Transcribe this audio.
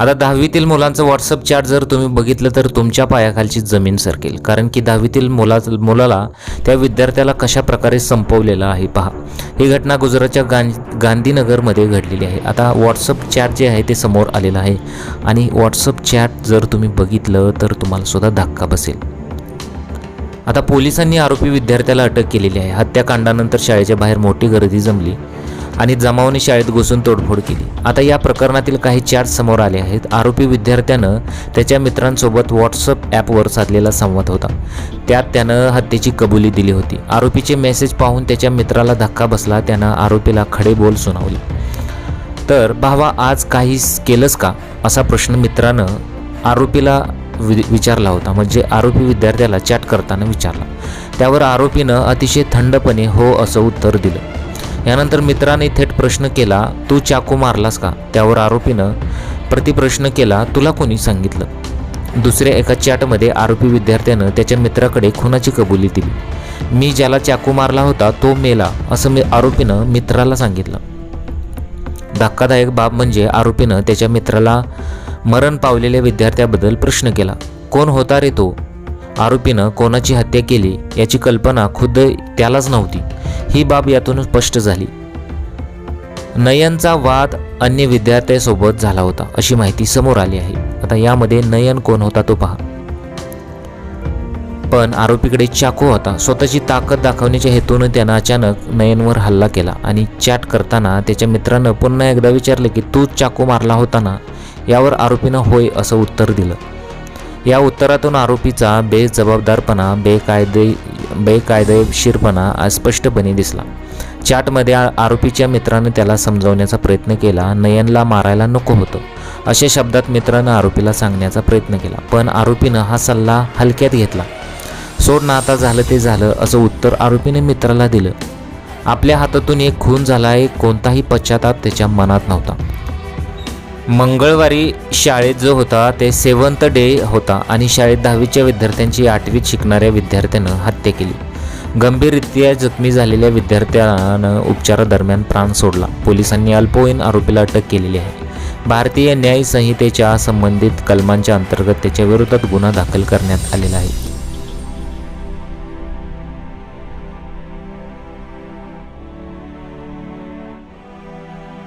आता दहावीतील मुलांचं WhatsApp chat जर तुम्ही बघितलं तर तुमच्या पायाखालची जमीन सरकेल. कारण की दहावीतील मुला मुलाला त्या विद्यार्थ्याला कशा प्रकारे संपवलेलं आहे पहा. ही घटना गुजरातच्या गां गांधीनगरमध्ये घडलेली आहे. आता व्हॉट्सअप चॅट जे आहे ते समोर आलेलं आहे. आणि व्हॉट्सअप चॅट जर तुम्ही बघितलं तर तुम्हाला सुद्धा धक्का बसेल. आता पोलिसांनी आरोपी विद्यार्थ्याला अटक केलेली आहे. हत्याकांडानंतर शाळेच्या बाहेर मोठी गर्दी जमली. आणि जमावने शाळेत घुसून तोडफोड केली. आता या प्रकरणातील काही चॅट समोर आले आहेत. आरोपी विद्यार्थ्यानं त्याच्या मित्रांसोबत व्हॉट्सअप ॲपवर साधलेला संवाद होता. त्यात त्यानं हत्येची कबुली दिली होती. आरोपीचे मेसेज पाहून त्याच्या मित्राला धक्का बसला. त्यानं आरोपीला खडे बोल सुनावले. तर भावा आज काही केलंच का? असा प्रश्न मित्रानं आरोपीला वि विचारला होता. म्हणजे आरोपी विद्यार्थ्याला चॅट करताना विचारला. त्यावर आरोपीनं अतिशय थंडपणे हो असं उत्तर दिलं. यानंतर मित्राने थेट प्रश्न केला तू चाकू मारलास का? त्यावर आरोपीनं प्रतिप्रश्न केला तुला कोणी सांगितलं? दुसऱ्या एका चॅटमध्ये आरोपी विद्यार्थ्यानं त्याच्या मित्राकडे खुनाची कबुली दिली. मी ज्याला चाकू मारला होता तो मेला असं मी आरोपीनं मित्राला सांगितलं. धक्कादायक बाब म्हणजे आरोपीनं त्याच्या मित्राला मरण पावलेल्या विद्यार्थ्याबद्दल प्रश्न केला. कोण होता रे तो? आरोपीनं कोणाची हत्या केली याची कल्पना खुद्द त्यालाच नव्हती. ही बाब यातून स्पष्ट झाली. नयनचा वाद अन्य विद्यार्थ्यासोबत झाला होता अशी माहिती समोर आली आहे. आता यामध्ये नयन कोण होता तो पहा. पण आरोपीकडे चाकू होता. स्वतःची ताकद दाखवण्याच्या हेतून त्यानं अचानक नयनवर हल्ला केला आणि चॅट करताना त्याच्या मित्रानं पुन्हा एकदा विचारले की तूच चाकू मारला होता ना? यावर आरोपीनं होय असं उत्तर दिलं. या उत्तरातून आरोपीचा बेजबाबदारपणा बेकायदे बेकायदेशीरपणा स्पष्टपणे दिसला. चॅटमध्ये आरोपीच्या मित्रानं त्याला समजावण्याचा प्रयत्न केला. नयनला मारायला नको होतं. अशा शब्दात मित्रानं आरोपीला सांगण्याचा प्रयत्न केला. पण आरोपीनं हा सल्ला हलक्यात घेतला. सोड ना आता झालं ते झालं असं उत्तर आरोपीने मित्राला दिलं. आपल्या हातातून एक खून झाला एक कोणताही पश्चाताप त्याच्या मनात नव्हता. मंगळवारी शाळेत जो होता ते सेवन्थ डे होता आणि शाळेत दहावीच्या विद्यार्थ्यांची आठवीत शिकणाऱ्या विद्यार्थ्यानं हत्या केली. गंभीररित्या जखमी झालेल्या विद्यार्थ्यानं उपचारादरम्यान प्राण सोडला. पोलिसांनी अल्पवयीन आरोपीला अटक केलेली आहे. भारतीय न्याय संहितेच्या संबंधित कलमांच्या अंतर्गत त्याच्या विरोधात गुन्हा दाखल करण्यात आलेला आहे.